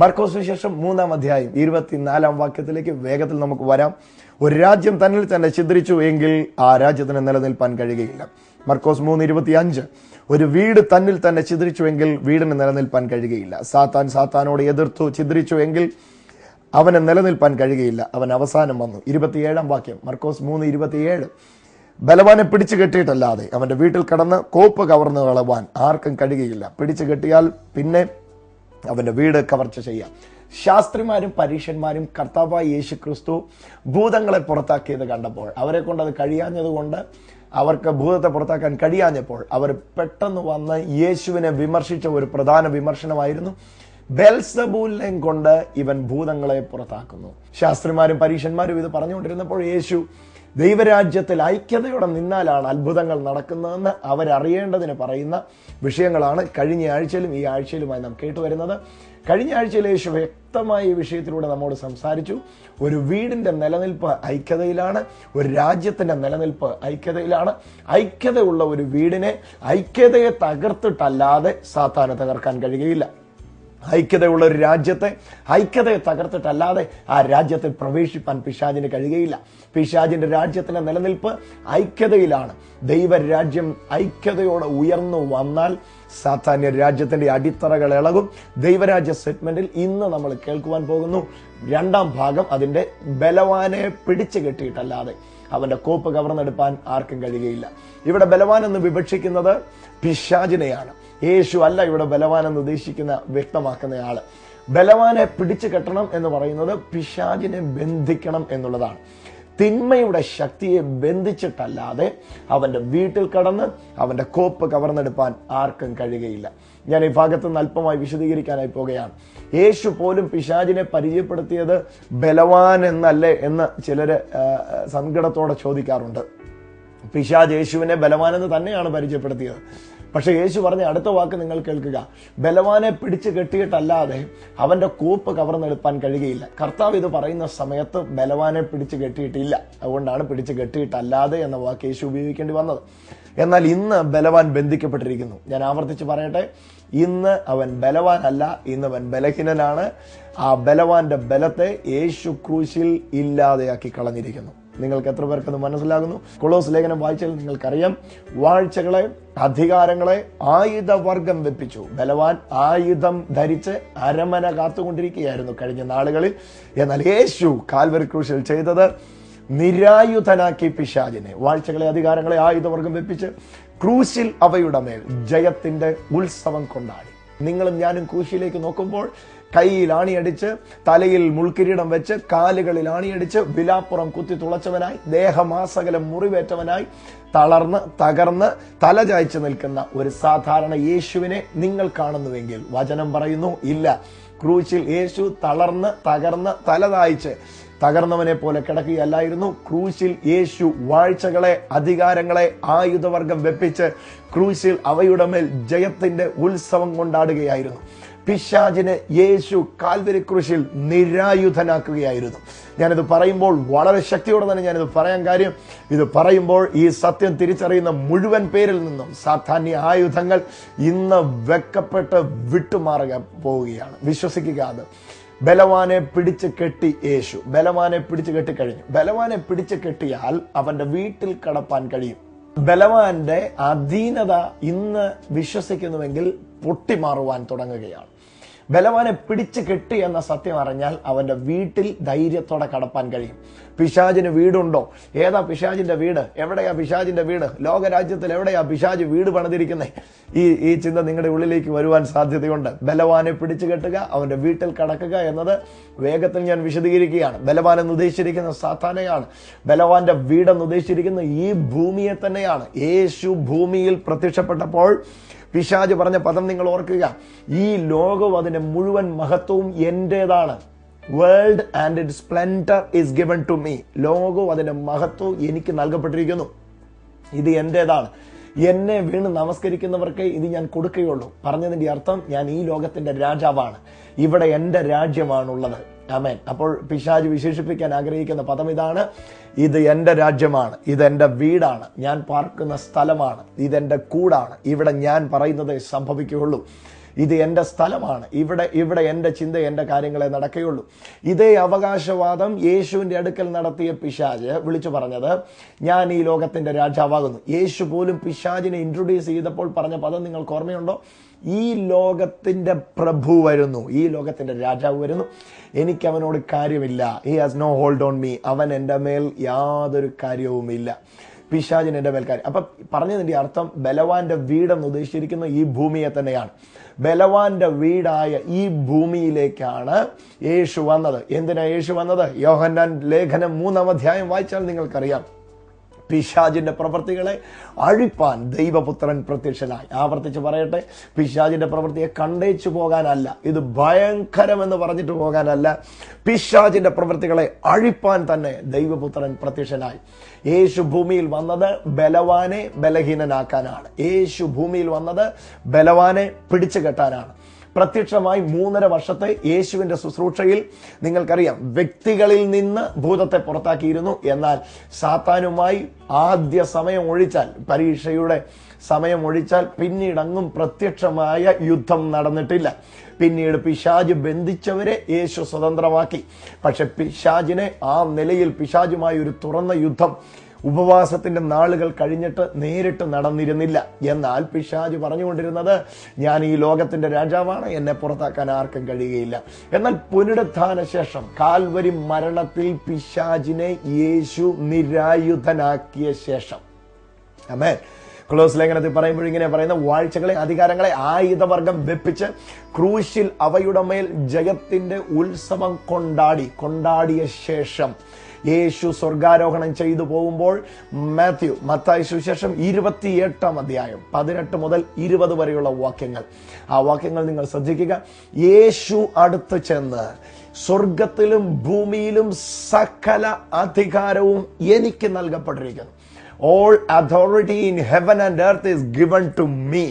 മർക്കോസിന് ശേഷം മൂന്നാം അധ്യായം ഇരുപത്തിനാലാം വാക്യത്തിലേക്ക് വേഗത്തിൽ നമുക്ക് വരാം. ഒരു രാജ്യം തന്നിൽ തന്നെ ഛിദ്രിച്ചു എങ്കിൽ ആ രാജ്യത്തിന് നിലനിൽപ്പാൻ കഴിയുകയില്ല. മർക്കോസ് മൂന്ന് ഇരുപത്തി അഞ്ച് ഒരു വീട് തന്നിൽ തന്നെ ഛിദ്രിച്ചു എങ്കിൽ വീടിന് നിലനിൽപ്പാൻ കഴിയുകയില്ല. സാത്താൻ സാത്താനോട് എതിർത്തു ഛിദ്രിച്ചു എങ്കിൽ അവന് നിലനിൽപ്പാൻ കഴിയുകയില്ല. അവൻ അവസാനം വന്നു. ഇരുപത്തിയേഴാം വാക്യം മർക്കോസ് മൂന്ന് ഇരുപത്തിയേഴ്. ബലവാനെ പിടിച്ചു കെട്ടിയിട്ടല്ലാതെ അവന്റെ വീട്ടിൽ കടന്ന് കോപ്പ് കവർന്ന് കളവാൻ ആർക്കും കഴിയുകയില്ല. പിടിച്ചു കെട്ടിയാൽ പിന്നെ അവന്റെ വീട് കവർച്ച ചെയ്യാം. ശാസ്ത്രിമാരും പരീക്ഷന്മാരും കർത്താവായ യേശു ക്രിസ്തു ഭൂതങ്ങളെ പുറത്താക്കിയത് കണ്ടപ്പോൾ അവരെ കൊണ്ട് അത് കഴിയാഞ്ഞതുകൊണ്ട് അവർക്ക് ഭൂതത്തെ പുറത്താക്കാൻ കഴിയാഞ്ഞപ്പോൾ അവർ പെട്ടെന്ന് വന്ന് യേശുവിനെ വിമർശിച്ച ഒരു പ്രധാന വിമർശനമായിരുന്നു. ബെൽസബൂലിനെയും കൊണ്ട് ഇവൻ ഭൂതങ്ങളെ പുറത്താക്കുന്നു. ശാസ്ത്രിമാരും പരീക്ഷന്മാരും ഇത് പറഞ്ഞുകൊണ്ടിരുന്നപ്പോൾ യേശു ദൈവരാജ്യത്തിൽ ഐക്യതയോടെ നിന്നാലാണ് അത്ഭുതങ്ങൾ നടക്കുന്നതെന്ന് അവരറിയേണ്ടതിന് പറയുന്ന വിഷയങ്ങളാണ് കഴിഞ്ഞ ആഴ്ചയിലും ഈ ആഴ്ചയിലുമായി നാം കേട്ടുവരുന്നത്. കഴിഞ്ഞ ആഴ്ചയിൽ യേശു വ്യക്തമായ ഈ വിഷയത്തിലൂടെ നമ്മോട് സംസാരിച്ചു. ഒരു വീടിന്റെ നിലനിൽപ്പ് ഐക്യതയിലാണ് ഒരു രാജ്യത്തിന്റെ നിലനിൽപ്പ് ഐക്യതയിലാണ്. ഐക്യതയുള്ള ഒരു വീടിനെ ഐക്യതയെ തകർത്തിട്ടല്ലാതെ സാത്താനെ തകർക്കാൻ കഴിയുകയില്ല. ഐക്യതയുള്ള ഒരു രാജ്യത്തെ ഐക്യതയെ തകർത്തിട്ടല്ലാതെ ആ രാജ്യത്തിൽ പ്രവേശിപ്പാൻ പിശാജിന് കഴിയുകയില്ല. പിശാജിന്റെ രാജ്യത്തിന്റെ നിലനിൽപ്പ് ഐക്യതയിലാണ്. ദൈവരാജ്യം ഐക്യതയോടെ ഉയർന്നു വന്നാൽ സാധാന്യ രാജ്യത്തിന്റെ അടിത്തറകൾ ഇളകും. ദൈവരാജ്യ സെഗ്മെന്റിൽ ഇന്ന് നമ്മൾ കേൾക്കുവാൻ പോകുന്നു രണ്ടാം ഭാഗം അതിന്റെ ബലവാനെ പിടിച്ചു കെട്ടിയിട്ടല്ലാതെ അവന്റെ കോപ്പ് കവർന്നെടുപ്പാൻ ആർക്കും കഴിയുകയില്ല. ഇവിടെ ബലവാൻ എന്ന് വിവക്ഷിക്കുന്നത് പിശാചിനെയാണ്. യേശു അല്ല ഇവിടെ ബലവാൻ എന്ന് ഉദ്ദേശിക്കുന്ന വ്യക്തമാക്കുന്നയാൾ ബലവാനെ പിടിച്ചു കെട്ടണം എന്ന് പറയുന്നത് പിശാചിനെ ബന്ധിക്കണം എന്നുള്ളതാണ്. തിന്മയുടെ ശക്തിയെ ബന്ധിച്ചിട്ടല്ലാതെ അവന്റെ വീട്ടിൽ കടന്ന് അവന്റെ കോപ്പ് കവർന്നെടുപ്പാൻ ആർക്കും കഴിയുകയില്ല. ഞാൻ ഈ ഭാഗത്ത് നിന്ന് അല്പമായി വിശദീകരിക്കാനായി പോകുകയാണ്. യേശു പോലും പിശാചിനെ പരിചയപ്പെടുത്തിയത് ബലവാൻ എന്നല്ലേ എന്ന് ചിലര് സങ്കടത്തോടെ ചോദിക്കാറുണ്ട്. പിശാജ് യേശുവിനെ ബലവാനെന്ന് തന്നെയാണ് പരിചയപ്പെടുത്തിയത്. പക്ഷെ യേശു പറഞ്ഞ അടുത്ത വാക്ക് നിങ്ങൾ കേൾക്കുക. ബലവാനെ പിടിച്ചു കെട്ടിയിട്ടല്ലാതെ അവന്റെ കൂപ്പ് കവർന്നെടുപ്പാൻ കഴിയുകയില്ല. കർത്താവ് ഇത് പറയുന്ന സമയത്ത് ബലവാനെ പിടിച്ചു കെട്ടിയിട്ടില്ല. അതുകൊണ്ടാണ് പിടിച്ചു കെട്ടിയിട്ടല്ലാതെ എന്ന വാക്ക് യേശു ഉപയോഗിക്കേണ്ടി വന്നത്. എന്നാൽ ഇന്ന് ബലവാൻ ബന്ധിക്കപ്പെട്ടിരിക്കുന്നു. ഞാൻ ആവർത്തിച്ച് പറയട്ടെ. ഇന്ന് അവൻ ബലവാനല്ല ഇന്ന് അവൻ ബലഹീനനാണ്. ആ ബലവാന്റെ ബലത്തെ യേശു ക്രൂശിൽ ഇല്ലാതെയാക്കി കളഞ്ഞിരിക്കുന്നു. നിങ്ങൾക്ക് എത്ര പേർക്കത് മനസ്സിലാകുന്നു. കൊളോസ് ലേഖനം വായിച്ചാൽ നിങ്ങൾക്കറിയാം. വാഴ്ചകളെ അധികാരങ്ങളെ ആയുധവർഗം വെപ്പിച്ചു. ബലവാൻ ആയുധം ധരിച്ച് അരമന കാത്തുകൊണ്ടിരിക്കുകയായിരുന്നു കഴിഞ്ഞ നാളുകളിൽ. എന്നാൽ യേശു കാൽവരി ക്രൂശിൽ ചെയ്തത് നിരായുധനാക്കി പിശാജിനെ വാഴ്ചകളെ അധികാരങ്ങളെ ആയുധവർഗം വെപ്പിച്ച് ക്രൂശിൽ അവയുടെ മേൽ ജയത്തിന്റെ ഉത്സവം കൊണ്ടാടി. നിങ്ങളും ഞാനും ക്രൂശിലേക്ക് നോക്കുമ്പോൾ കൈയിൽ ആണിയടിച്ച് തലയിൽ മുൾക്കിരീടം വെച്ച് കാലുകളിൽ ആണിയടിച്ച് വിലാപ്പുറം കുത്തി തുളച്ചവനായി ദേഹമാസകലം മുറിവേറ്റവനായി തളർന്ന് തകർന്ന് തലചായ്ച്ചു നിൽക്കുന്ന ഒരു സാധാരണ യേശുവിനെ നിങ്ങൾ കാണുന്നുവെങ്കിൽ വചനം പറയുന്നു ഇല്ല. ക്രൂശിൽ യേശു തളർന്ന് തകർന്ന് തലതായിച്ച് തകർന്നവനെ പോലെ കിടക്കുകയല്ലായിരുന്നു. ക്രൂശിൽ യേശു വാഴ്ചകളെ അധികാരങ്ങളെ ആയുധവർഗം വെപ്പിച്ച് ക്രൂശിൽ അവയുടെ മേൽ ജയത്തിന്റെ ഉത്സവം കൊണ്ടാടുകയായിരുന്നു. പിശാചിനെ യേശു കാൽവരി ക്രൂശിൽ നിരായുധനാക്കുകയായിരുന്നു. ഞാനിത് പറയുമ്പോൾ വളരെ ശക്തിയോടെ തന്നെ ഞാനിത് പറയാൻ കാര്യം. ഇത് പറയുമ്പോൾ ഈ സത്യം തിരിച്ചറിയുന്ന മുഴുവൻ പേരിൽ നിന്നും സാധാന്യ ആയുധങ്ങൾ ഇന്ന് വെക്കപ്പെട്ട് വിട്ടുമാറുക പോവുകയാണ്. വിശ്വസിക്കുക അത്. ബലവാനെ പിടിച്ച് കെട്ടി യേശു. ബലവാനെ പിടിച്ച് കെട്ടിക്കഴിഞ്ഞു ബലവാനെ പിടിച്ച് കെട്ടിയാൽ അവന്റെ വീട്ടിൽ കടപ്പാൻ കഴിയും. ബലവാന്റെ അധീനത ഇന്ന് വിശ്വസിക്കുന്നുവെങ്കിൽ പൊട്ടിമാറുവാൻ തുടങ്ങുകയാണ്. ബലവാനെ പിടിച്ചു കെട്ടി എന്ന സത്യം അറിഞ്ഞാൽ അവന്റെ വീട്ടിൽ ധൈര്യത്തോടെ കടപ്പാൻ കഴിയും. പിശാജിന് വീടുണ്ടോ? ഏതാ പിശാജിന്റെ വീട്? എവിടെയാ പിശാജിന്റെ വീട്? ലോകരാജ്യത്തിൽ എവിടെയാ പിശാജ് വീട് പണിതിരിക്കുന്നത് ഈ ഈ ചിന്ത നിങ്ങളുടെ ഉള്ളിലേക്ക് വരുവാൻ സാധ്യതയുണ്ട്. ബലവാനെ പിടിച്ചു കെട്ടുക അവന്റെ വീട്ടിൽ കടക്കുക എന്നത് വേഗത്തിൽ ഞാൻ വിശദീകരിക്കുകയാണ്. ബലവാൻ എന്ന് ഉദ്ദേശിച്ചിരിക്കുന്ന സാധാരണയാണ് ബലവാന്റെ വീടെന്ന് ഉദ്ദേശിച്ചിരിക്കുന്ന ഈ ഭൂമിയെ തന്നെയാണ്. യേശു ഭൂമിയിൽ പ്രത്യക്ഷപ്പെട്ടപ്പോൾ പിശാജ് പറഞ്ഞ പദം നിങ്ങൾ ഓർക്കുക. ഈ ലോകവും അതിന്റെ മുഴുവൻ മഹത്വവും എന്റേതാണ്. World and it splendour is given to me ലോകവും അതിന്റെ മഹത്വവും എനിക്ക് നൽകപ്പെട്ടിരിക്കുന്നു. ഇത് എന്റേതാണ്. എന്നെ വീണ് നമസ്കരിക്കുന്നവർക്ക് ഇത് ഞാൻ കൊടുക്കുകയുള്ളൂ. പറഞ്ഞതിന്റെ അർത്ഥം ഞാൻ ഈ ലോകത്തിന്റെ രാജാവാണ്. ഇവിടെ എന്റെ രാജ്യമാണുള്ളത്. അമേൻ അപ്പോൾ പിശാജ് വിശേഷിപ്പിക്കാൻ ആഗ്രഹിക്കുന്ന പദം ഇതാണ്. ഇത് എന്റെ രാജ്യമാണ്. ഇത് എന്റെ വീടാണ്. ഞാൻ പാർക്കുന്ന സ്ഥലമാണ്. ഇതെന്റെ കൂടാണ്. ഇവിടെ ഞാൻ പറയുന്നതേ സംഭവിക്കുകയുള്ളൂ. ഇത് എന്റെ സ്ഥലമാണ്. ഇവിടെ ഇവിടെ എന്റെ ചിന്ത എന്റെ കാര്യങ്ങളെ നടക്കുകയുള്ളൂ. ഇതേ അവകാശവാദം യേശുവിന്റെ അടുക്കൽ നടത്തിയ പിശാജ് വിളിച്ചു പറഞ്ഞത് ഞാൻ ഈ ലോകത്തിന്റെ രാജാവാകുന്നു. യേശു പോലും പിശാജിനെ ഇൻട്രൊഡ്യൂസ് ചെയ്തപ്പോൾ പറഞ്ഞ പദം നിങ്ങൾക്ക് ഓർമ്മയുണ്ടോ? ഈ ലോകത്തിന്റെ പ്രഭു വരുന്നു. ഈ ലോകത്തിന്റെ രാജാവ് വരുന്നു. എനിക്ക് അവനോട് കാര്യമില്ല. He has no hold on me അവൻ എന്റെ മേൽ യാതൊരു കാര്യവുമില്ല. പിശാചിന് എന്റെ മേൽക്കാരി അപ്പം പറഞ്ഞതിന്റെ അർത്ഥം ബലവാന്റെ വീടെന്ന് ഉദ്ദേശിച്ചിരിക്കുന്ന ഈ ഭൂമിയെ തന്നെയാണ്. ബലവാന്റെ വീടായ ഈ ഭൂമിയിലേക്കാണ് യേശു വന്നത്. എന്തിനാ യേശു വന്നത്? യോഹന്നാൻ ലേഖനം മൂന്നാം അധ്യായം വായിച്ചാൽ നിങ്ങൾക്കറിയാം. പിശാജിന്റെ പ്രവൃത്തികളെ അഴിപ്പാൻ ദൈവപുത്രൻ പ്രത്യക്ഷനായി. ആവർത്തിച്ച് പറയട്ടെ പിശാജിന്റെ പ്രവൃത്തിയെ കണ്ടേച്ചു പോകാനല്ല ഇത് ഭയങ്കരമെന്ന് പറഞ്ഞിട്ട് പോകാനല്ല പിശാജിന്റെ പ്രവൃത്തികളെ അഴിപ്പാൻ തന്നെ ദൈവപുത്രൻ പ്രത്യക്ഷനായി. യേശു ഭൂമിയിൽ വന്നത് ബലവാനെ ബലഹീനനാക്കാനാണ്. യേശു ഭൂമിയിൽ വന്നത് ബലവാനെ പിടിച്ചു കെട്ടാനാണ് പ്രത്യക്ഷമായി മൂന്നര വർഷത്തെ യേശുവിന്റെ ശുശ്രൂഷയിൽ നിങ്ങൾക്കറിയാം വ്യക്തികളിൽ നിന്ന് ഭൂതത്തെ പുറത്താക്കിയിരുന്നു. എന്നാൽ സാത്താനുമായി ആദ്യ സമയം ഒഴിച്ചാൽ പരീക്ഷയുടെ സമയം ഒഴിച്ചാൽ പിന്നീടങ്ങും പ്രത്യക്ഷമായ യുദ്ധം നടന്നിട്ടില്ല. പിന്നീട് പിശാജ് ബന്ധിച്ചവരെ യേശു സ്വതന്ത്രമാക്കി. പക്ഷെ പിശാജിനെ ആ നിലയിൽ പിശാജുമായി ഒരു തുറന്ന യുദ്ധം ഉപവാസത്തിന്റെ നാളുകൾ കഴിഞ്ഞിട്ട് നേരിട്ട് നടന്നിരുന്നില്ല. എന്നാൽ പിശാജ് പറഞ്ഞുകൊണ്ടിരുന്നത് ഞാൻ ഈ ലോകത്തിന്റെ രാജാവാണ് എന്നെ പുറത്താക്കാൻ ആർക്കും കഴിയുകയില്ല. എന്നാൽ പുനരുത്ഥാന ശേഷം കാൽവരി മരണത്തിൽ പിശാജിനെ യേശു നിരായുധനാക്കിയ ശേഷം. അമേ ക്ലോസ് ലേഖനത്തിൽ പറയുമ്പോൾ ഇങ്ങനെ പറയുന്ന വാഴ്ചകളെ അധികാരങ്ങളെ ആയുധവർഗം വെപ്പിച്ച് ക്രൂശിൽ അവയുടെ മേൽ ജയത്തിന്റെ ഉത്സവം കൊണ്ടാടി കൊണ്ടാടിയ ശേഷം യേശു സ്വർഗാരോഹണം ചെയ്തു പോകുമ്പോൾ മാത്യു മത്തായ സുശേഷം ഇരുപത്തിയെട്ടാം അധ്യായം പതിനെട്ട് മുതൽ ഇരുപത് വരെയുള്ള വാക്യങ്ങൾ. ആ വാക്യങ്ങൾ നിങ്ങൾ ശ്രദ്ധിക്കുക. യേശു അടുത്ത് ചെന്ന് സ്വർഗത്തിലും ഭൂമിയിലും സകല അധികാരവും എനിക്ക് നൽകപ്പെട്ടിരിക്കുന്നു. All authority in heaven and earth is given to me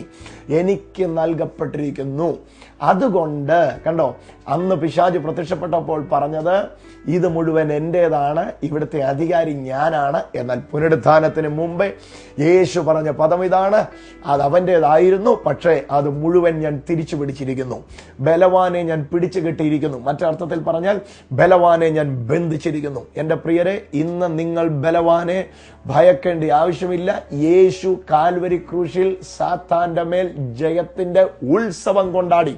എനിക്ക് നൽകപ്പെട്ടിരിക്കുന്നു. അതുകൊണ്ട് കണ്ടോ അന്ന് പിശാജ് പ്രത്യക്ഷപ്പെട്ടപ്പോൾ പറഞ്ഞത് ഇത് മുഴുവൻ എന്റേതാണ് ഇവിടുത്തെ അധികാരി ഞാനാണ്. എന്നാൽ പുനരുത്ഥാനത്തിന് മുമ്പേ യേശു പറഞ്ഞ പദം ഇതാണ്. അത് അവന്റേതായിരുന്നു പക്ഷേ അത് മുഴുവൻ ഞാൻ തിരിച്ചു പിടിച്ചിരിക്കുന്നു. ബലവാനെ ഞാൻ പിടിച്ചു കെട്ടിയിരിക്കുന്നു. മറ്റർത്ഥത്തിൽ പറഞ്ഞാൽ ബലവാനെ ഞാൻ ബന്ധിച്ചിരിക്കുന്നു. എന്റെ പ്രിയരെ ഇന്ന് നിങ്ങൾ ബലവാനെ ഭയക്കേണ്ട ആവശ്യമില്ല. യേശു കാൽവരി ക്രൂശിൽ സാത്താന്റെ മേൽ ജയത്തിന്റെ ഉത്സവം കൊണ്ടാടി.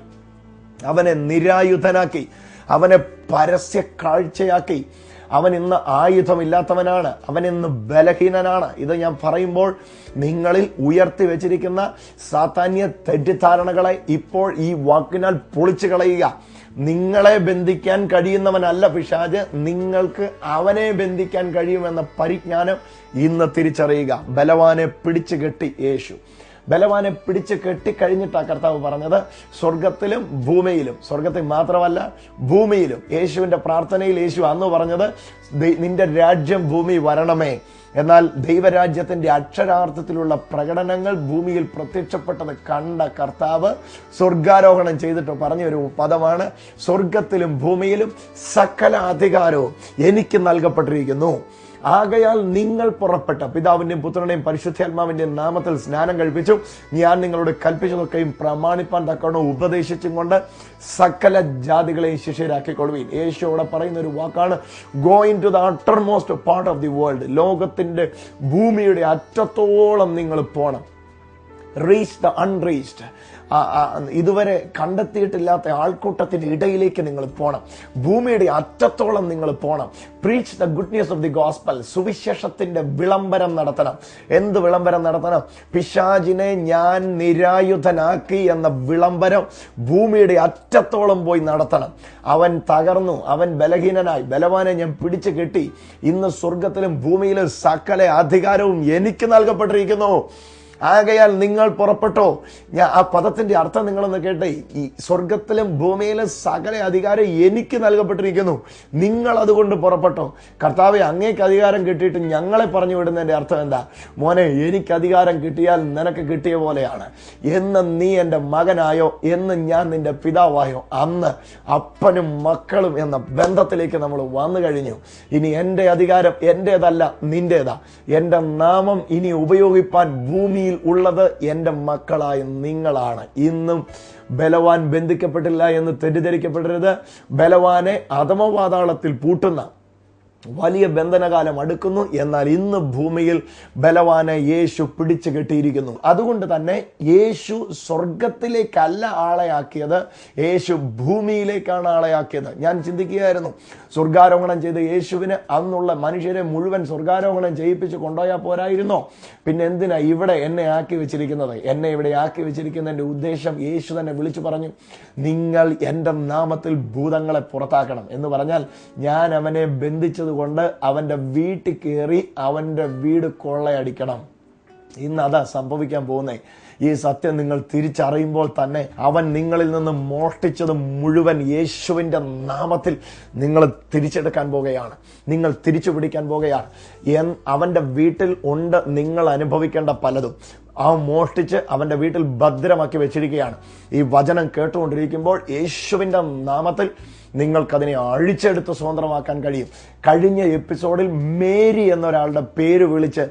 അവനെ നിരായുധനാക്കി അവനെ പരസ്യ കാഴ്ചയാക്കി. അവൻ ഇന്ന് ആയുധമില്ലാത്തവനാണ് അവൻ ഇന്ന് ബലഹീനനാണ്. ഇത് ഞാൻ പറയുമ്പോൾ നിങ്ങളിൽ ഉയർത്തി വെച്ചിരിക്കുന്ന സാധാന്യ തെറ്റിദ്ധാരണകളെ ഇപ്പോൾ ഈ വാക്കിനാൽ പൊളിച്ചു കളയുക. നിങ്ങളെ ബന്ധിക്കാൻ കഴിയുന്നവനല്ല പിശാജ് നിങ്ങൾക്ക് അവനെ ബന്ധിക്കാൻ കഴിയുമെന്ന പരിജ്ഞാനം ഇന്ന് തിരിച്ചറിയുക. ബലവാനെ പിടിച്ചു കെട്ടി യേശു. ബലവാനെ പിടിച്ച് കെട്ടിക്കഴിഞ്ഞിട്ടാ കർത്താവ് പറഞ്ഞത്. സ്വർഗത്തിലും ഭൂമിയിലും. സ്വർഗത്തിൽ മാത്രമല്ല ഭൂമിയിലും. യേശുവിന്റെ പ്രാർത്ഥനയിൽ യേശു അന്ന് പറഞ്ഞത് നിന്റെ രാജ്യം ഭൂമി വരണമേ. എന്നാൽ ദൈവരാജ്യത്തിന്റെ അക്ഷരാർത്ഥത്തിലുള്ള പ്രകടനങ്ങൾ ഭൂമിയിൽ പ്രത്യക്ഷപ്പെട്ടത് കണ്ട കർത്താവ് സ്വർഗാരോഹണം ചെയ്തിട്ട് പറഞ്ഞൊരു പദമാണ് സ്വർഗത്തിലും ഭൂമിയിലും സകല അധികാരവും എനിക്ക് നൽകപ്പെട്ടിരിക്കുന്നു. ആകയാൽ നിങ്ങൾ പുറപ്പെട്ട പിതാവിന്റെയും പുത്രന്റെയും പരിശുദ്ധാത്മാവിന്റെയും നാമത്തിൽ സ്നാനം കഴിപ്പിച്ചു. ഞാൻ നിങ്ങളോട് കൽപ്പിച്ചതൊക്കെയും പ്രമാണിപ്പാൻ തക്കവണ്ണം ഉപദേശിച്ചും കൊണ്ട് സകല ജാതികളെയും ശിഷ്യരാക്കിക്കൊള്ളുവീൻ. യേശു അവിടെ പറയുന്ന ഒരു വാക്കാണ് going to the uttermost part of the world ലോകത്തിന്റെ ഭൂമിയുടെ അറ്റത്തോളം നിങ്ങൾ പോണം. റീച്ച് ദ അൺറീച്ച്ഡ് ഇതുവരെ കണ്ടെത്തിയിട്ടില്ലാത്ത ആൾക്കൂട്ടത്തിന്റെ ഇടയിലേക്ക് നിങ്ങൾ പോണം. ഭൂമിയുടെ അറ്റത്തോളം നിങ്ങൾ പോണം. Preach the good news of the gospel സുവിശേഷത്തിന്റെ വിളംബരം നടത്തണം. എന്ത് വിളംബരം നടത്തണം? പിശാജിനെ ഞാൻ നിരായുധനാക്കി എന്ന വിളംബരം ഭൂമിയുടെ അറ്റത്തോളം പോയി നടത്തണം. അവൻ തകർന്നു. അവൻ ബലഹീനനായി. ബലവാനെ ഞാൻ പിടിച്ചു കെട്ടി. ഇന്ന് സ്വർഗത്തിലും ഭൂമിയിലും സകല അധികാരവും എനിക്ക് നൽകപ്പെട്ടിരിക്കുന്നു. ആകയാൽ നിങ്ങൾ പുറപ്പെട്ടോ? ഞാൻ ആ പദത്തിന്റെ അർത്ഥം നിങ്ങളൊന്ന് കേട്ടെ. ഈ സ്വർഗത്തിലും ഭൂമിയിലും സകല അധികാരം എനിക്ക് നൽകപ്പെട്ടിരിക്കുന്നു. നിങ്ങൾ അതുകൊണ്ട് പുറപ്പെട്ടോ? കർത്താവ് അങ്ങേക്ക് അധികാരം കിട്ടിയിട്ട് ഞങ്ങളെ പറഞ്ഞു വിടുന്നതിന്റെ അർത്ഥം എന്താ? മോനെ എനിക്ക് അധികാരം കിട്ടിയാൽ നിനക്ക് കിട്ടിയ പോലെയാണ്. എന്ന് നീ എന്റെ മകനായോ? എന്ന് ഞാൻ നിന്റെ പിതാവായോ? അന്ന് അപ്പനും മക്കളും എന്ന ബന്ധത്തിലേക്ക് നമ്മൾ വന്നു കഴിഞ്ഞു. ഇനി എന്റെ അധികാരം എന്റേതല്ല നിന്റേതാ. എന്റെ നാമം ഇനി ഉപയോഗിപ്പാൻ ഭൂമിയിൽ ഭൂമിയിൽ ഉള്ളത് എന്റെ മക്കളായ നിങ്ങളാണ്. ഇന്നും ബലവാൻ ബന്ധിക്കപ്പെട്ടില്ല എന്ന് തെറ്റിദ്ധരിക്കപ്പെടരുത്. ബലവാനെ അധമപാതാളത്തിൽ പൂട്ടുന്ന വലിയ ബന്ധനകാലം അടുക്കുന്നു. എന്നാൽ ഇന്ന് ഭൂമിയിൽ ബലവാനെ യേശു പിടിച്ചു കെട്ടിയിരിക്കുന്നു. അതുകൊണ്ട് തന്നെ യേശു സ്വർഗത്തിലേക്കല്ല ആളെയാക്കിയത്. യേശു ഭൂമിയിലേക്കാണ് ആളെയാക്കിയത്. ഞാൻ ചിന്തിക്കുകയായിരുന്നു സ്വർഗാരോഹണം ചെയ്ത യേശുവിന് അന്നുള്ള മനുഷ്യരെ മുഴുവൻ സ്വർഗാരോഹണം ചെയ്യിപ്പിച്ച് കൊണ്ടുപോയാൽ പോരായിരുന്നോ? പിന്നെ എന്തിനാ ഇവിടെ എന്നെ ആക്കി വെച്ചിരിക്കുന്നത്? എന്നെ ഇവിടെ ആക്കി വെച്ചിരിക്കുന്നതിന്റെ ഉദ്ദേശം യേശു തന്നെ വിളിച്ചു പറഞ്ഞു നിങ്ങൾ എന്റെ നാമത്തിൽ ഭൂതങ്ങളെ പുറത്താക്കണം എന്ന് പറഞ്ഞാൽ ഞാൻ അവനെ ബന്ധിച്ചത് കൊണ്ട് അവന്റെ വീട്ടിൽ കയറി അവന്റെ വീട് കൊള്ളയടിക്കണം. ഇന്ന് അതാ സംഭവിക്കാൻ പോകുന്നേ. ഈ സത്യം നിങ്ങൾ തിരിച്ചറിയുമ്പോൾ തന്നെ അവൻ നിങ്ങളിൽ നിന്ന് മോഷ്ടിച്ചത് മുഴുവൻ യേശുവിന്റെ നാമത്തിൽ നിങ്ങൾ തിരിച്ചെടുക്കാൻ പോകുകയാണ്. നിങ്ങൾ തിരിച്ചു പിടിക്കാൻ പോകുകയാണ്. അവന്റെ വീട്ടിൽ ഉണ്ട് നിങ്ങൾ അനുഭവിക്കേണ്ട പലതും. ആ മോഷ്ടിച്ച് അവന്റെ വീട്ടിൽ ഭദ്രമാക്കി വെച്ചിരിക്കുകയാണ്. ഈ വചനം കേട്ടുകൊണ്ടിരിക്കുമ്പോൾ യേശുവിന്റെ നാമത്തിൽ നിങ്ങൾക്കതിനെ അഴിച്ചെടുത്ത് സ്വതന്ത്രമാക്കാൻ കഴിയും. കഴിഞ്ഞ എപ്പിസോഡിൽ മേരി എന്നൊരാളുടെ പേര് വിളിച്ച്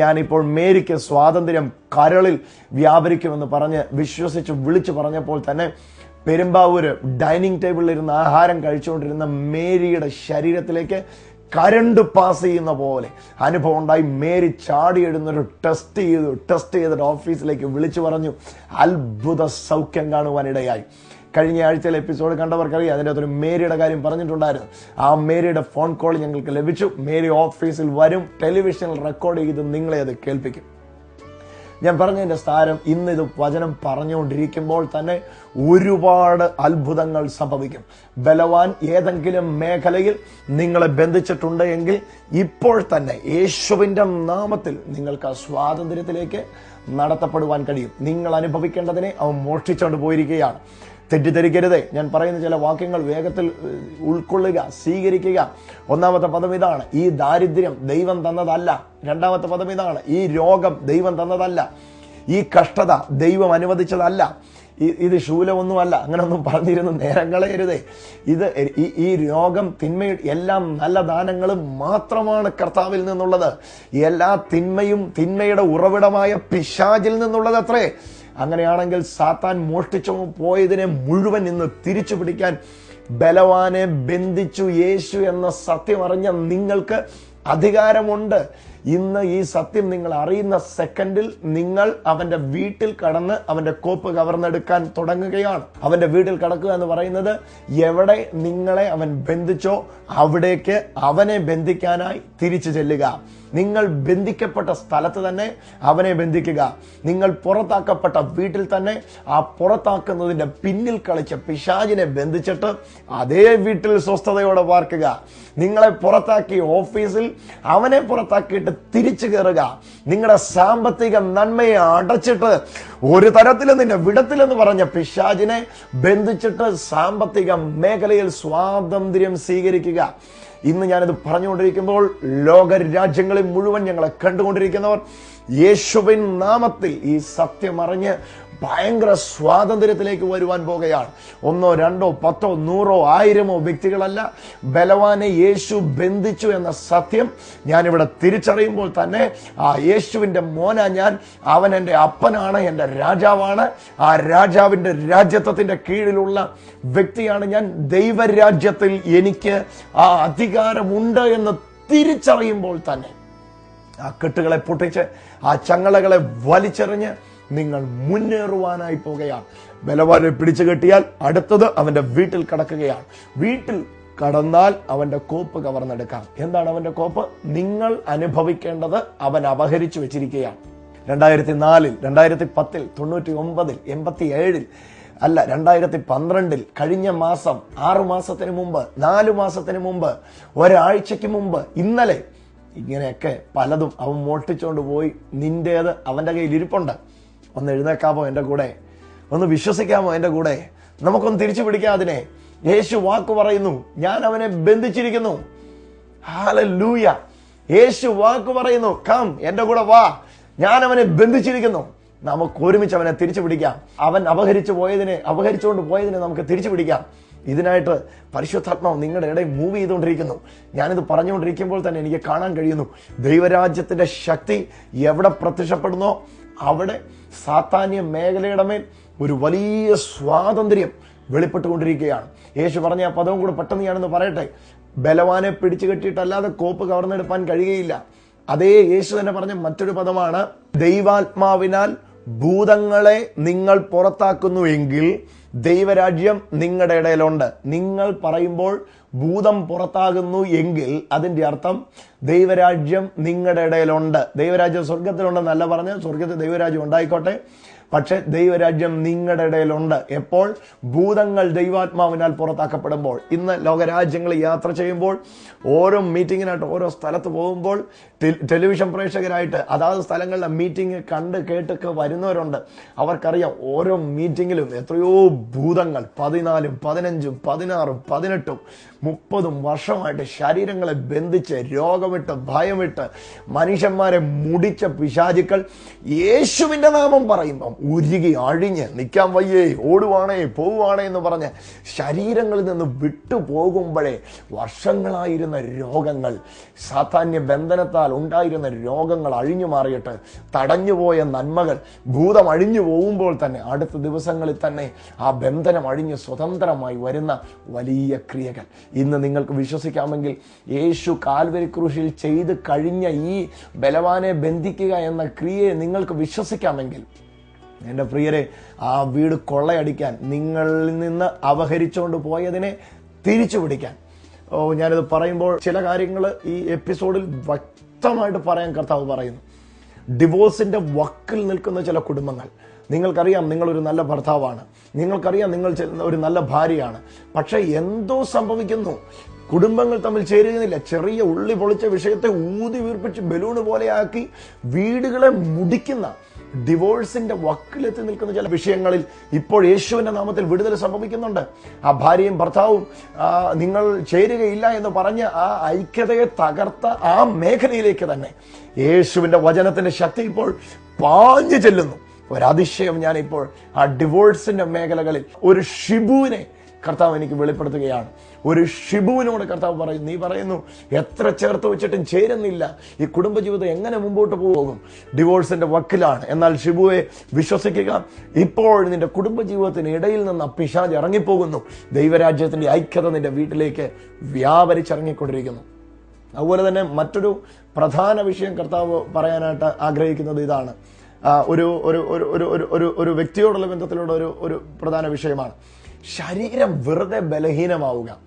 ഞാനിപ്പോൾ മേരിക്ക് സ്വാതന്ത്ര്യം കരളിൽ വ്യാപരിക്കുമെന്ന് പറഞ്ഞ് വിശ്വസിച്ച് വിളിച്ചു പറഞ്ഞപ്പോൾ തന്നെ പെരുമ്പാവൂർ ഡൈനിങ് ടേബിളിൽ ഇരുന്ന് ആഹാരം കഴിച്ചുകൊണ്ടിരുന്ന മേരിയുടെ ശരീരത്തിലേക്ക് കരണ്ട് പാസ് ചെയ്യുന്ന പോലെ അനുഭവം ഉണ്ടായി. മേരി ചാടി എഴുന്നൊരു ടെസ്റ്റ് ചെയ്തു ടെസ്റ്റ് ചെയ്തിട്ട് ഓഫീസിലേക്ക് വിളിച്ചു പറഞ്ഞു അത്ഭുത സൗഖ്യം കാണുവാനിടയായി കഴിഞ്ഞ ആഴ്ചയിലെ എപ്പിസോഡ് കണ്ടവർക്കറിയാം. അതിന്റെ അകത്തൊരു മേരിയുടെ കാര്യം പറഞ്ഞിട്ടുണ്ടായിരുന്നു. ആ മേരിയുടെ ഫോൺ കോൾ ഞങ്ങൾക്ക് ലഭിച്ചു. മേരി ഓഫീസിൽ വരും. ടെലിവിഷനിൽ റെക്കോർഡ് ചെയ്ത് നിങ്ങളെ അത് കേൾപ്പിക്കും. ഞാൻ പറഞ്ഞതിന്റെ സ്ഥാനം ഇന്ന് ഇത് വചനം പറഞ്ഞുകൊണ്ടിരിക്കുമ്പോൾ തന്നെ ഒരുപാട് അത്ഭുതങ്ങൾ സംഭവിക്കും. ബലവാൻ ഏതെങ്കിലും മേഖലയിൽ നിങ്ങളെ ബന്ധിച്ചിട്ടുണ്ട് എങ്കിൽ ഇപ്പോൾ തന്നെ യേശുവിന്റെ നാമത്തിൽ നിങ്ങൾക്ക് ആ സ്വാതന്ത്ര്യത്തിലേക്ക് നടത്തപ്പെടുവാൻ കഴിയും. നിങ്ങൾ അനുഭവിക്കേണ്ടതിനെ അവൻ മോഷ്ടിച്ചുകൊണ്ട് പോയിരിക്കുകയാണ്. തെറ്റിദ്ധരിക്കരുതേ. ഞാൻ പറയുന്ന ചില വാക്യങ്ങൾ വേഗത്തിൽ ഉൾക്കൊള്ളുക സ്വീകരിക്കുക. ഒന്നാമത്തെ പദം ഇതാണ് ഈ ദാരിദ്ര്യം ദൈവം തന്നതല്ല. രണ്ടാമത്തെ പദം ഇതാണ് ഈ രോഗം ദൈവം തന്നതല്ല. ഈ കഷ്ടത ദൈവം അനുവദിച്ചതല്ല. ഇത് ശൂലമൊന്നുമല്ല. അങ്ങനൊന്നും പറഞ്ഞിരുന്ന് നേരം കളയരുതേ ഇത് ഈ രോഗം തിന്മ എല്ലാം നല്ല ദാനങ്ങളും മാത്രമാണ് കർത്താവിൽ നിന്നുള്ളത്. എല്ലാ തിന്മയും തിന്മയുടെ ഉറവിടമായ പിശാചിൽ നിന്നുള്ളത് അത്രേ. അങ്ങനെയാണെങ്കിൽ സാത്താൻ മോഷ്ടിച്ചു പോയതിനെ മുഴുവൻ ഇന്ന് തിരിച്ചു പിടിക്കാൻ ബലവാനെ ബന്ധിച്ചു യേശു എന്ന സത്യം അറിഞ്ഞ നിങ്ങൾക്ക് അധികാരമുണ്ട്. ഇന്ന് ഈ സത്യം നിങ്ങൾ അറിയുന്ന സെക്കൻഡിൽ നിങ്ങൾ അവന്റെ വീട്ടിൽ കടന്ന് അവന്റെ കോപ്പ് കവർന്നെടുക്കാൻ തുടങ്ങുകയാണ്. അവന്റെ വീട്ടിൽ കടക്കുക എന്ന് പറയുന്നത് എവിടെ നിങ്ങളെ അവൻ ബന്ധിച്ചോ അവിടേക്ക് അവനെ ബന്ധിക്കാനായി തിരിച്ചു ചെല്ലുക. നിങ്ങൾ ബന്ധിക്കപ്പെട്ട സ്ഥലത്ത് തന്നെ അവനെ ബന്ധിക്കുക. നിങ്ങൾ പുറത്താക്കപ്പെട്ട വീട്ടിൽ തന്നെ ആ പുറത്താക്കുന്നതിന്റെ പിന്നിൽ കളിച്ച പിശാചിനെ ബന്ധിച്ചിട്ട് അതേ വീട്ടിൽ സ്വസ്ഥതയോടെ പാർക്കുക. നിങ്ങളെ പുറത്താക്കി ഓഫീസിൽ അവനെ പുറത്താക്കിയിട്ട് തിരിച്ചു കയറുക. നിങ്ങളുടെ സാമ്പത്തിക നന്മയെ അടച്ചിട്ട് ഒരു തരത്തിലും നിന്നെ വിടത്തില്ലെന്ന് പറഞ്ഞ പിശാചിനെ ബന്ധിച്ചിട്ട് സാമ്പത്തിക മേഖലയിൽ സ്വാതന്ത്ര്യം സ്വീകരിക്കുക. ഇന്ന് ഞാനിത് പറഞ്ഞുകൊണ്ടിരിക്കുമ്പോൾ ലോക രാജ്യങ്ങളിൽ മുഴുവൻ ഞങ്ങളെ കണ്ടുകൊണ്ടിരിക്കുന്നവർ യേശുവിൻ നാമത്തിൽ ഈ സത്യം അറിഞ്ഞ് ഭയങ്കര സ്വാതന്ത്ര്യത്തിലേക്ക് വരുവാൻ പോകുകയാണ്. ഒന്നോ രണ്ടോ പത്തോ നൂറോ ആയിരമോ വ്യക്തികളല്ല. ബലവാനെ യേശു ബന്ധിച്ചു എന്ന സത്യം ഞാനിവിടെ തിരിച്ചറിയുമ്പോൾ തന്നെ ആ യേശുവിന്റെ മോന ഞാൻ അവൻ എന്റെ അപ്പനാണ് എന്റെ രാജാവാണ്. ആ രാജാവിന്റെ രാജ്യത്വത്തിന്റെ കീഴിലുള്ള വ്യക്തിയാണ് ഞാൻ. ദൈവരാജ്യത്തിൽ എനിക്ക് ആ അധികാരമുണ്ട് എന്ന് തിരിച്ചറിയുമ്പോൾ തന്നെ ആ കെട്ടുകളെ പൊട്ടിച്ച് ആ ചങ്ങലകളെ വലിച്ചെറിഞ്ഞ് നിങ്ങൾ മുന്നേറുവാനായി പോകുകയാണ്. ബലവാനെ പിടിച്ചു കെട്ടിയാൽ അടുത്തത് അവന്റെ വീട്ടിൽ കടക്കുകയാണ്. വീട്ടിൽ കടന്നാൽ അവന്റെ കോപ്പ് കവർന്നെടുക്കാം. എന്താണ് അവന്റെ കോപ്പ്? നിങ്ങൾ അനുഭവിക്കേണ്ടത് അവൻ അപഹരിച്ചു വെച്ചിരിക്കുകയാണ്. രണ്ടായിരത്തി നാലിൽ രണ്ടായിരത്തി പത്തിൽ തൊണ്ണൂറ്റി ഒമ്പതിൽ എൺപത്തി ഏഴിൽ അല്ല രണ്ടായിരത്തി പന്ത്രണ്ടിൽ കഴിഞ്ഞ മാസം ആറു മാസത്തിന് മുമ്പ് നാലു മാസത്തിന് മുമ്പ് ഒരാഴ്ചയ്ക്ക് മുമ്പ് ഇന്നലെ ഇങ്ങനെയൊക്കെ പലതും അവൻ മോഷ്ടിച്ചുകൊണ്ട് പോയി. നിന്റേത് അവന്റെ കയ്യിൽ ഇരിപ്പുണ്ട്. ഒന്ന് എഴുന്നേക്കാമോ എന്റെ കൂടെ? ഒന്ന് വിശ്വസിക്കാമോ എന്റെ കൂടെ? നമുക്കൊന്ന് തിരിച്ചു പിടിക്കാം അതിനെ. യേശു വാക്ക് പറയുന്നു ഞാൻ അവനെ ബന്ധിച്ചിരിക്കുന്നു. ഹാലൂയ യേശു വാക്ക് പറയുന്നു കം എന്റെ കൂടെ വാ. ഞാൻ അവനെ ബന്ധിച്ചിരിക്കുന്നു. നമുക്ക് ഒരുമിച്ച് അവനെ തിരിച്ചു പിടിക്കാം. അവൻ അപഹരിച്ചു പോയതിനെ അപഹരിച്ചുകൊണ്ട് പോയതിനെ നമുക്ക് തിരിച്ചു പിടിക്കാം. ഇതിനായിട്ട് പരിശുദ്ധാത്മാവ് നിങ്ങളുടെ ഇടയിൽ മൂവ് ചെയ്തുകൊണ്ടിരിക്കുന്നു. ഞാനിത് പറഞ്ഞുകൊണ്ടിരിക്കുമ്പോൾ തന്നെ എനിക്ക് കാണാൻ കഴിയുന്നു. ദൈവരാജ്യത്തിന്റെ ശക്തി എവിടെ പ്രത്യക്ഷപ്പെടുന്നോ അവിടെ സാത്താന്യ മേഖലയുടെ മേൽ ഒരു വലിയ സ്വാതന്ത്ര്യം വെളിപ്പെട്ടുകൊണ്ടിരിക്കുകയാണ്. യേശു പറഞ്ഞ ആ പദവും കൂടെ പെട്ടെന്ന് ഞാനൊന്ന് പറയട്ടെ? ബലവാനെ പിടിച്ചു കെട്ടിയിട്ടല്ലാതെ കോപ്പ് കവർന്നെടുപ്പാൻ കഴിയുകയില്ല. അതേ യേശു തന്നെ പറഞ്ഞ മറ്റൊരു പദമാണ് ദൈവാത്മാവിനാൽ ഭൂതങ്ങളെ നിങ്ങൾ പുറത്താക്കുന്നു എങ്കിൽ ദൈവരാജ്യം നിങ്ങളുടെ ഇടയിലുണ്ട്. നിങ്ങൾ പറയുമ്പോൾ ഭൂതം പുറത്താകുന്നു എങ്കിൽ അതിന്റെ അർത്ഥം ദൈവരാജ്യം നിങ്ങളുടെ ഇടയിലുണ്ട്. ദൈവരാജ്യം സ്വർഗത്തിലുണ്ടെന്നല്ല പറഞ്ഞ് സ്വർഗത്തിൽ ദൈവരാജ്യം ഉണ്ടായിക്കോട്ടെ. പക്ഷെ ദൈവരാജ്യം നിങ്ങളുടെ ഇടയിലുണ്ട്. എപ്പോൾ? ഭൂതങ്ങൾ ദൈവാത്മാവിനാൽ പുറത്താക്കപ്പെടുമ്പോൾ. ഇന്ന് ലോകരാജ്യങ്ങൾ യാത്ര ചെയ്യുമ്പോൾ ഓരോ മീറ്റിങ്ങിനായിട്ട് ഓരോ സ്ഥലത്ത് പോകുമ്പോൾ ടെലിവിഷൻ പ്രേക്ഷകരായിട്ട് അതാത് സ്ഥലങ്ങളിലെ മീറ്റിംഗ് കണ്ട് കേട്ടൊക്കെ വരുന്നവരുണ്ട്. അവർക്കറിയാം ഓരോ മീറ്റിങ്ങിലും എത്രയോ ഭൂതങ്ങൾ. പതിനാലും പതിനഞ്ചും പതിനാറും പതിനെട്ടും മുപ്പതും വർഷമായിട്ട് ശരീരങ്ങളെ ബന്ധിച്ച് രോഗമിട്ട് ഭയമിട്ട് മനുഷ്യന്മാരെ മുടിച്ച പിശാചുക്കൾ യേശുവിന്റെ നാമം പറയുമ്പം ഉരുകി അഴിഞ്ഞ് നിൽക്കാൻ വയ്യേ ഓടുവാണേ പോവുകയാണേ എന്ന് പറഞ്ഞ് ശരീരങ്ങളിൽ നിന്ന് വിട്ടു പോകുമ്പോഴേ വർഷങ്ങളായിരുന്ന രോഗങ്ങൾ സാധാന്യ ബന്ധനത്താൽ ഉണ്ടായിരുന്ന രോഗങ്ങൾ അഴിഞ്ഞു മാറിയിട്ട് തടഞ്ഞുപോയ നന്മകൾ ഭൂതം അഴിഞ്ഞു പോകുമ്പോൾ തന്നെ അടുത്ത ദിവസങ്ങളിൽ തന്നെ ആ ബന്ധനം അഴിഞ്ഞ് സ്വതന്ത്രമായി വരുന്ന വലിയ ക്രിയകൾ. ഇന്ന് നിങ്ങൾക്ക് വിശ്വസിക്കാമെങ്കിൽ യേശു കാൽവരി ക്രൂശിൽ ചെയ്ത് കഴിഞ്ഞ ഈ ബലവാനെ ബന്ധിക്കുക എന്ന ക്രിയയെ നിങ്ങൾക്ക് വിശ്വസിക്കാമെങ്കിൽ എന്റെ പ്രിയരെ ആ വീട് കൊള്ളയടിക്കാൻ നിങ്ങളിൽ നിന്ന് അപഹരിച്ചുകൊണ്ട് പോയതിനെ തിരിച്ചു പിടിക്കാൻ. ഓ ഞാനിത് പറയുമ്പോൾ ചില കാര്യങ്ങൾ ഈ എപ്പിസോഡിൽ വ്യക്തമായിട്ട് പറയാൻ കർത്താവ് പറയുന്നു. ഡിവോഴ്സിന്റെ വക്കിൽ നിൽക്കുന്ന ചില കുടുംബങ്ങൾ നിങ്ങൾക്കറിയാം നിങ്ങളൊരു നല്ല ഭർത്താവാണ്. നിങ്ങൾക്കറിയാം നിങ്ങൾ ഒരു നല്ല ഭാര്യയാണ്. പക്ഷേ എന്തോ സംഭവിക്കുന്നു. കുടുംബങ്ങൾ തമ്മിൽ ചേരുന്നില്ല ചെറിയ ഉള്ളി പൊളിച്ച വിഷയത്തെ ഊതി വീർപ്പിച്ച് ബലൂണ് പോലെയാക്കി വീടുകളെ മുടിക്കുന്ന ഡിവോഴ്സിന്റെ വക്കിലെത്തി നിൽക്കുന്ന ചില വിഷയങ്ങളിൽ ഇപ്പോൾ യേശുവിന്റെ നാമത്തിൽ വിടുതൽ സംഭവിക്കുന്നുണ്ട്. ആ ഭാര്യയും ഭർത്താവും നിങ്ങൾ ചേരുകയില്ല എന്ന് പറഞ്ഞ് ആ ഐക്യതയെ തകർത്ത ആ മേഖലയിലേക്ക് തന്നെ യേശുവിന്റെ വചനത്തിന്റെ ശക്തി ഇപ്പോൾ പാഞ്ഞു ചെല്ലുന്നു. ഒരതിശയം ഞാനിപ്പോൾ ആ ഡിവോഴ്സിന്റെ മേഖലകളിൽ ഒരു ഷിബുവിനെ കർത്താവ് എനിക്ക് വെളിപ്പെടുത്തുകയാണ്. ഒരു ഷിബുവിനോട് കർത്താവ് പറയും നീ പറയുന്നു എത്ര ചേർത്ത് വെച്ചിട്ടും ചേരുന്നില്ല. ഈ കുടുംബജീവിതം എങ്ങനെ മുമ്പോട്ട് പോകും? ഡിവോഴ്സിന്റെ വക്കിലാണ്. എന്നാൽ ഷിബുവെ വിശ്വസിക്കുക ഇപ്പോൾ നിന്റെ കുടുംബജീവിതത്തിന് ഇടയിൽ നിന്ന് പിശാജ് ഇറങ്ങിപ്പോകുന്നു. ദൈവരാജ്യത്തിന്റെ ഐക്യത നിന്റെ വീട്ടിലേക്ക് വ്യാപരിച്ചിറങ്ങിക്കൊണ്ടിരിക്കുന്നു. അതുപോലെ തന്നെ മറ്റൊരു പ്രധാന വിഷയം കർത്താവ് പറയാനായിട്ട് ആഗ്രഹിക്കുന്നത് ഇതാണ്. ഒരു ഒരു ഒരു ഒരു ഒരു ഒരു വ്യക്തിയോടുള്ള ബന്ധത്തിലുള്ള ഒരു ഒരു പ്രധാന വിഷയമാണ്. ശരീരം വെറുതെ ബലഹീനമാവുക.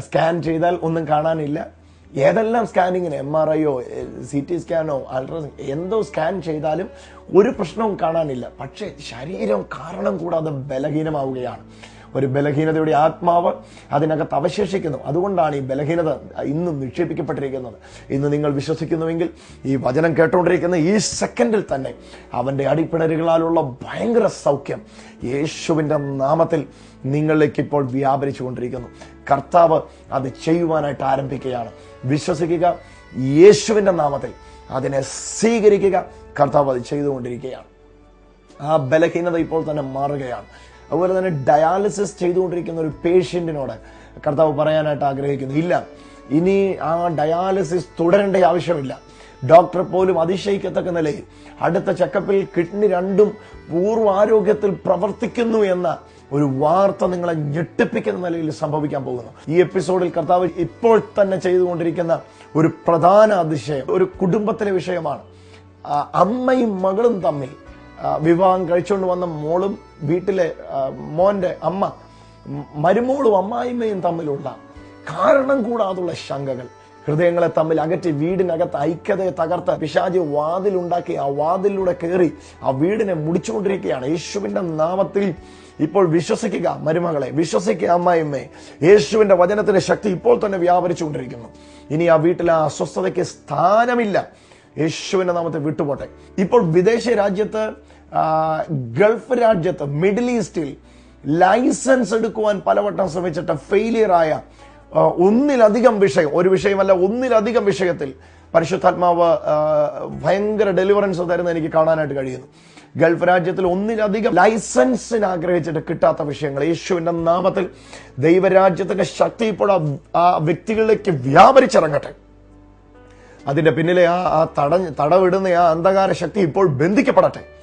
സ്കാൻ ചെയ്താൽ ഒന്നും കാണാനില്ല. ഏതെല്ലാം സ്കാനിങ്ങിന്? എം ആർ ഐയോ സി ടി സ്കാനോ അൾട്രാസൗണ്ട് എന്തോ സ്കാൻ ചെയ്താലും ഒരു പ്രശ്നവും കാണാനില്ല. പക്ഷേ ശരീരം കാരണം കൂടാതെ ബലഹീനമാവുകയാണ്. ഒരു ബലഹീനതയുടെ ആത്മാവ് അതിനകത്ത് അവശേഷിക്കുന്നു. അതുകൊണ്ടാണ് ഈ ബലഹീനത ഇന്നും നിക്ഷേപിക്കപ്പെട്ടിരിക്കുന്നത്. ഇന്ന് നിങ്ങൾ വിശ്വസിക്കുന്നുവെങ്കിൽ ഈ വചനം കേട്ടുകൊണ്ടിരിക്കുന്ന ഈ സെക്കൻഡിൽ തന്നെ അവന്റെ അടിപ്പിണരുകളാലുള്ള ഭയങ്കര സൗഖ്യം യേശുവിന്റെ നാമത്തിൽ നിങ്ങളിലേക്ക് ഇപ്പോൾ വ്യാപരിച്ചു കൊണ്ടിരിക്കുന്നു കർത്താവ് അത് ചെയ്യുവാനായിട്ട് ആരംഭിക്കുകയാണ്. വിശ്വസിക്കുക യേശുവിന്റെ നാമത്തിൽ അതിനെ സ്വീകരിക്കുക. കർത്താവ് അത് ചെയ്തുകൊണ്ടിരിക്കുകയാണ്. ആ ബലഹീനത ഇപ്പോൾ തന്നെ മാറുകയാണ്. അതുപോലെ തന്നെ ഡയാലിസിസ് ചെയ്തുകൊണ്ടിരിക്കുന്ന ഒരു പേഷ്യന്റിനോട് കർത്താവ് പറയാനായിട്ട് ആഗ്രഹിക്കുന്നു. ഇല്ല ഇനി ആ ഡയാലിസിസ് തുടരേണ്ട ആവശ്യമില്ല. ഡോക്ടർ പോലും അതിശയിക്കത്തക്ക നിലയിൽ അടുത്ത ചെക്കപ്പിൽ കിഡ്നി രണ്ടും പൂർവ ആരോഗ്യത്തിൽ പ്രവർത്തിക്കുന്നു എന്ന ഒരു വാർത്ത നിങ്ങളെ ഞെട്ടിപ്പിക്കുന്ന നിലയിൽ സംഭവിക്കാൻ പോകുന്നു. ഈ എപ്പിസോഡിൽ കർത്താവ് ഇപ്പോൾ തന്നെ ചെയ്തുകൊണ്ടിരിക്കുന്ന ഒരു പ്രധാന അതിശയം ഒരു കുടുംബത്തിലെ വിഷയമാണ്. അമ്മയും മകളും തമ്മിൽ വിവാഹം കഴിച്ചുകൊണ്ട് വന്ന മോളും വീട്ടിലെ മോന്റെ അമ്മ മരുമോളും അമ്മായിമ്മയും തമ്മിലുള്ള കാരണം കൂടാതുള്ള ശങ്കകൾ. ഹൃദയങ്ങളെ തമ്മിൽ അകറ്റി വീടിനകത്ത് ഐക്യതയെ തകർത്ത് പിശാചി വാതിലുണ്ടാക്കി ആ വാതിലൂടെ കയറി ആ വീടിനെ മുടിച്ചുകൊണ്ടിരിക്കുകയാണ്. യേശുവിന്റെ നാമത്തിൽ ഇപ്പോൾ വിശ്വസിക്കുക മരുമകളെ വിശ്വസിക്കുക അമ്മായിമ്മേ. യേശുവിന്റെ വചനത്തിന്റെ ശക്തി ഇപ്പോൾ തന്നെ വ്യാപരിച്ചുകൊണ്ടിരിക്കുന്നു. ഇനി ആ വീട്ടിലെ ആ അസ്വസ്ഥതയ്ക്ക് സ്ഥാനമില്ല. യേശുവിന്റെ നാമത്തെ വിട്ടുപോട്ടെ. ഇപ്പോൾ വിദേശ രാജ്യത്ത് ഗൾഫ് രാജ്യത്ത് മിഡിൽ ഈസ്റ്റിൽ ലൈസൻസ് എടുക്കുവാൻ പലവട്ടം ശ്രമിച്ചിട്ട് ഫെയിലിയർ ആയ ഒന്നിലധികം വിഷയം ഒരു വിഷയമല്ല ഒന്നിലധികം വിഷയത്തിൽ പരിശുദ്ധാത്മാവ് ഭയങ്കര ഡെലിവറൻസ് തരുന്ന എനിക്ക് കാണാനായിട്ട് കഴിയുന്നു. ഗൾഫ് രാജ്യത്തിൽ ഒന്നിലധികം ലൈസൻസിന് ആഗ്രഹിച്ചിട്ട് കിട്ടാത്ത വിഷയങ്ങൾ യേശുവിന്റെ നാമത്തിൽ ദൈവരാജ്യത്തിന്റെ ശക്തി ഇപ്പോൾ ആ- വ്യക്തികളിലേക്ക് വ്യാപരിച്ചിറങ്ങട്ടെ. അതിന്റെ പിന്നിലെ ആ ആ തട തടവിടുന്ന ആ അന്ധകാര ശക്തി ഇപ്പോൾ ബന്ധിക്കപ്പെടട്ടെ.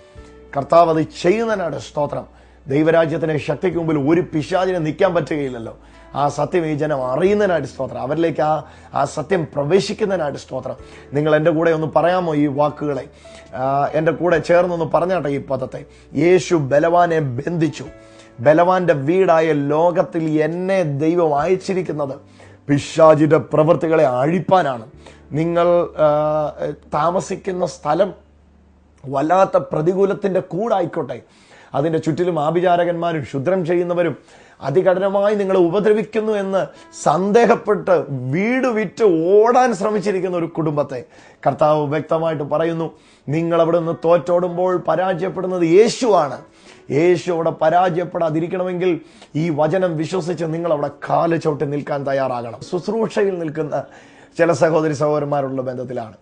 കർത്താവ് അത് ചെയ്യുന്നതിനാണ് സ്തോത്രം. ദൈവരാജ്യത്തിന്റെ ശക്തിക്ക് മുമ്പിൽ ഒരു പിശാചിനെ നിൽക്കാൻ പറ്റുകയില്ലല്ലോ. ആ സത്യം ഈ ജനം അറിയുന്നതിനായിട്ട് സ്തോത്രം. അവരിലേക്ക് ആ ആ സത്യം പ്രവേശിക്കുന്നതിനായിട്ട് സ്തോത്രം. നിങ്ങൾ എന്റെ കൂടെ ഒന്ന് പറയാമോ ഈ വാക്കുകളെ? എന്റെ കൂടെ ചേർന്നൊന്ന് പറഞ്ഞാട്ടെ ഈ പദത്തെ. യേശു ബലവാനെ ബന്ധിച്ചു. ബലവാന്റെ വീടായ ലോകത്തിൽ എന്നെ ദൈവം അയച്ചിരിക്കുന്നത് പിശാചിന്റെ പ്രവൃത്തികളെ അഴിപ്പാനാണ്. നിങ്ങൾ താമസിക്കുന്ന സ്ഥലം വല്ലാത്ത പ്രതികൂലത്തിന്റെ കൂടായിക്കോട്ടെ. അതിന്റെ ചുറ്റിലും ആഭിചാരകന്മാരും ക്ഷുദ്രം ചെയ്യുന്നവരും അതികഠിനമായി നിങ്ങളെ ഉപദ്രവിക്കുന്നു എന്ന് സന്ദേഹപ്പെട്ട് വീട് വിറ്റ് ഓടാൻ ശ്രമിച്ചിരിക്കുന്ന ഒരു കുടുംബത്തെ കർത്താവ് വ്യക്തമായിട്ട് പറയുന്നു. നിങ്ങൾ അവിടെ നിന്ന് തോറ്റോടുമ്പോൾ പരാജയപ്പെടുന്നത് യേശുവാണ്. യേശു അവിടെ പരാജയപ്പെടാതിരിക്കണമെങ്കിൽ ഈ വചനം വിശ്വസിച്ച് നിങ്ങൾ അവിടെ കാൽ ചവിട്ടി നിൽക്കാൻ തയ്യാറാകണം. ശുശ്രൂഷയിൽ നിൽക്കുന്ന ചില സഹോദരി സഹോദരന്മാരുള്ള ബന്ധത്തിലാണ്.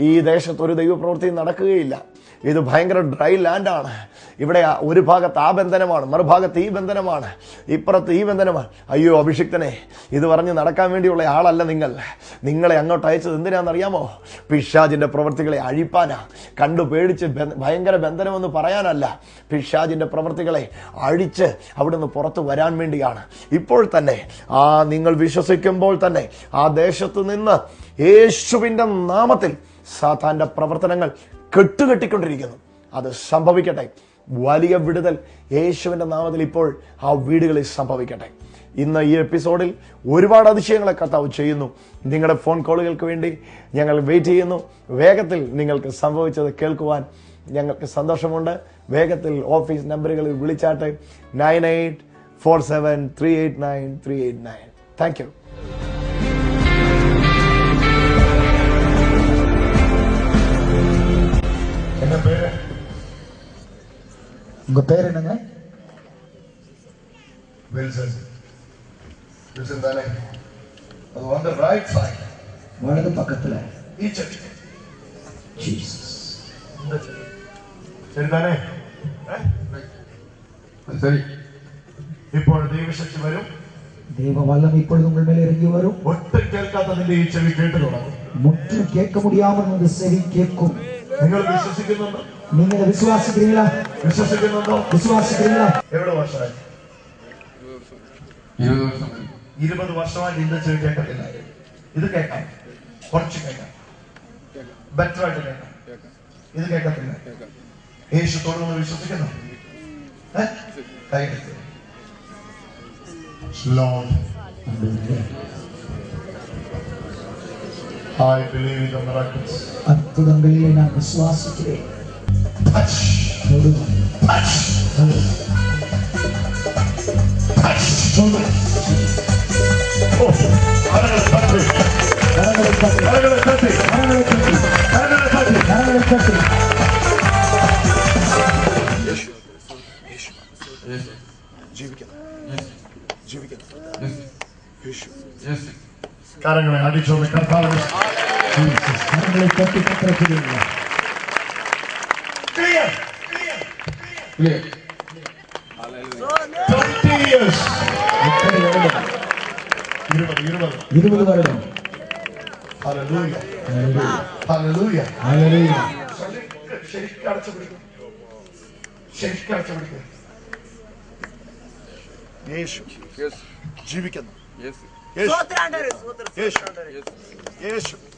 ഈ ദേശത്ത് ഒരു ദൈവപ്രവൃത്തി നടക്കുകയില്ല. ഇത് ഭയങ്കര ഡ്രൈ ലാൻഡാണ് ഇവിടെ ഒരു ഭാഗത്ത് ആ ബന്ധനമാണ് മറുഭാഗത്ത് ഈ ബന്ധനമാണ് ഇപ്പുറത്ത് ഈ ബന്ധനമാണ്. അയ്യോ അഭിഷിക്തനെ ഇത് പറഞ്ഞ് നടക്കാൻ വേണ്ടിയുള്ള ആളല്ല നിങ്ങൾ. നിങ്ങളെ അങ്ങോട്ട് അയച്ചത് എന്തിനാണെന്നറിയാമോ? പിഷാജിന്റെ പ്രവൃത്തികളെ അഴിപ്പാനാ. കണ്ടു പേടിച്ച് ഭയങ്കര ബന്ധനമെന്ന് പറയാനല്ല. പിഷാജിന്റെ പ്രവൃത്തികളെ അഴിച്ച് അവിടുന്ന് പുറത്ത് വരാൻ വേണ്ടിയാണ്. ഇപ്പോൾ തന്നെ ആ നിങ്ങൾ വിശ്വസിക്കുമ്പോൾ തന്നെ ആ ദേശത്ത് നിന്ന് യേശുവിന്റെ നാമത്തിൽ സാത്താന്റെ പ്രവർത്തനങ്ങൾ കെട്ടുകെട്ടിക്കൊണ്ടിരിക്കുന്നു. അത് സംഭവിക്കട്ടെ. വലിയ വിടുതൽ യേശുവിന്റെ നാമത്തിൽ ഇപ്പോൾ ആ വീടുകളിൽ സംഭവിക്കട്ടെ. ഇന്ന് ഈ എപ്പിസോഡിൽ ഒരുപാട് അതിശയങ്ങളെ കർത്താവ് ചെയ്യുന്നു. നിങ്ങളുടെ ഫോൺ കോളുകൾക്ക് വേണ്ടി ഞങ്ങൾ വെയിറ്റ് ചെയ്യുന്നു. വേഗത്തിൽ നിങ്ങൾക്ക് സംഭവിച്ചത് കേൾക്കുവാൻ ഞങ്ങൾക്ക് സന്തോഷമുണ്ട്. വേഗത്തിൽ ഓഫീസ് നമ്പറുകളിൽ വിളിച്ചാട്ടെ. Nine eight four seven three eight nine three eight nine. Thank you. உங்க பேர் என்னங்க வில்சன் வில்சன் தானே அது வந்து ரைட் சைட் வலது பக்கத்துல ஈச்சட் ஜீசஸ் இந்த சைடு சரிதானே அது சரி ഇപ്പോൾ ദൈവശക്തി വരും தேவ வல்லம் இப்பொழுது உங்கள் மேல் இறங்கி வரும் ഒട്ടും കേൾക്കാത്തതിന്റെ ഈ ചെവി കേട്ടു തുടങ്ങും முற்றும் கேட்க முடியாமல் இந்த செவி கேட்கும் നിങ്ങൾ വിശ്വസിക്കുന്നുണ്ടോ? നിങ്ങൾ വിശ്വാസിക്കുന്നില്ല. വിശ്വസിക്കുന്നുണ്ടോ? വിശ്വാസിക്കുന്നില്ല. എവിടെ വർഷമായി? ഇരുപത് വർഷമായി. ചിന്തിച്ച് കേൾക്കത്തില്ല ഇത് കേൾക്കാം. കുറച്ച് കേൾക്കാം. ബെറ്റർ ആയിട്ട് കേൾക്കാം. ഇത് കേൾക്കത്തില്ല. യേശു തുടർന്ന് വിശ്വസിക്കുന്നു. ഏഹ് Lord. I believe in the miracles. അത്ഭുതങ്ങളിൽ ഞാൻ വിശ്വാസിക്കുകയെ Touch. Touch. Touch. Oh, കരങ്ങളെ തട്ടി കരങ്ങളെ തട്ടി കരങ്ങളെ തട്ടി കരങ്ങളെ തട്ടി കരങ്ങളെ തട്ടി കരങ്ങളെ തട്ടി ജീവിക്കണം ജീവിക്കണം കരങ്ങളെ അടിച്ചൊന്ന് കർത്താവ് ஜீசஸ் கரங்களை தட்டி கத்திரக்கிறீங்களா clear. Clear 20 years. முப்பது வருடம் ഇരുപത്, ഇരുപത്. இருபது வருடம் Hallelujah. Hallelujah. Hallelujah. Hallelujah. ശരിക്ക് ശരിക്ക് അടച്ചു പിടിക്കും ശരിക്ക് അടച്ചു പിടിക്കും യേശു ജീവിക്കുന്നു യെസ് യേശു യേശു യേശു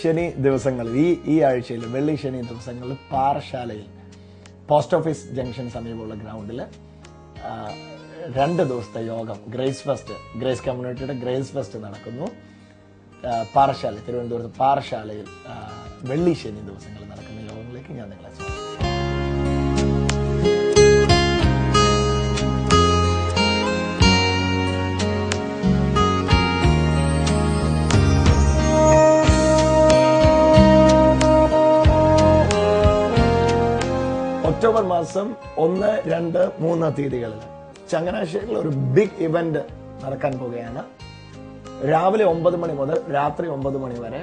ശനി ദിവസങ്ങളിൽ ഈ ഈ ആഴ്ചയിൽ വെള്ളി ശനി ദിവസങ്ങളിൽ പാറശാലയിൽ പോസ്റ്റ് ഓഫീസ് ജംഗ്ഷൻ സമീപമുള്ള ഗ്രൗണ്ടിൽ രണ്ട് ദിവസത്തെ യോഗം ഗ്രേസ് ഫെസ്റ്റ് ഗ്രേസ് കമ്മ്യൂണിറ്റിയുടെ ഗ്രേസ് ഫെസ്റ്റ് നടക്കുന്നു. പാറശാല തിരുവനന്തപുരത്ത് പാറശാലയിൽ വെള്ളി ശനി ദിവസങ്ങളിൽ നടക്കുന്ന യോഗങ്ങളിലേക്ക് ഞാൻ നിങ്ങളെ സ്വാഗതം ഒന്ന് രണ്ട് മൂന്ന് തീയതികളിൽ. ചങ്ങനാശ്ശേരിയിൽ ഒരു ബിഗ് ഇവന്റ് നടക്കാൻ പോവുകയാണ്. രാവിലെ ഒമ്പത് മണി മുതൽ രാത്രി ഒമ്പത് മണി വരെ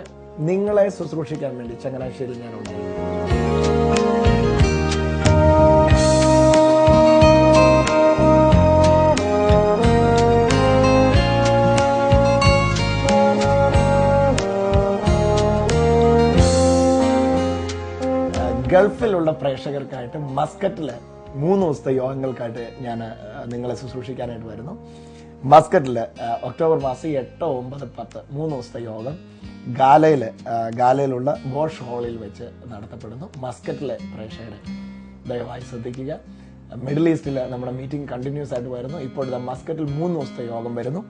നിങ്ങളെ ശുശ്രൂഷിക്കാൻ വേണ്ടി ചങ്ങനാശ്ശേരിയിൽ ഞാൻ ഉണ്ടായിരുന്നു ഗൾഫിലുള്ള പ്രേക്ഷകർക്കായിട്ട് മസ്കറ്റിൽ മൂന്ന് ദിവസത്തെ യോഗങ്ങൾക്കായിട്ട് ഞാൻ നിങ്ങളെ ശുശ്രൂഷിക്കാനായിട്ട് വരുന്നു. മസ്കറ്റിൽ ഒക്ടോബർ മാസം എട്ട് ഒമ്പത് പത്ത് മൂന്ന് ദിവസത്തെ യോഗം ഗാലയിൽ ഗാലയിലുള്ള ബോഷ് ഹാളിൽ വെച്ച് നടത്തപ്പെടുന്നു. മസ്കറ്റിലെ പ്രേക്ഷകരെ ദയവായി ശ്രദ്ധിക്കുക. മിഡിൽ ഈസ്റ്റിൽ നമ്മുടെ മീറ്റിംഗ് കണ്ടിന്യൂസ് ആയിട്ട് വരുന്നു. ഇപ്പോഴത്തെ മസ്കറ്റിൽ മൂന്ന് ദിവസത്തെ യോഗം വരുന്നു.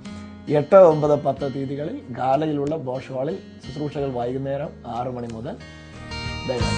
എട്ട് ഒമ്പത് പത്ത് തീയതികളിൽ ഗാലയിലുള്ള ബോഷ് ഹാളിൽ ശുശ്രൂഷകൾ വൈകുന്നേരം ആറ് മണി മുതൽ ദയവായി.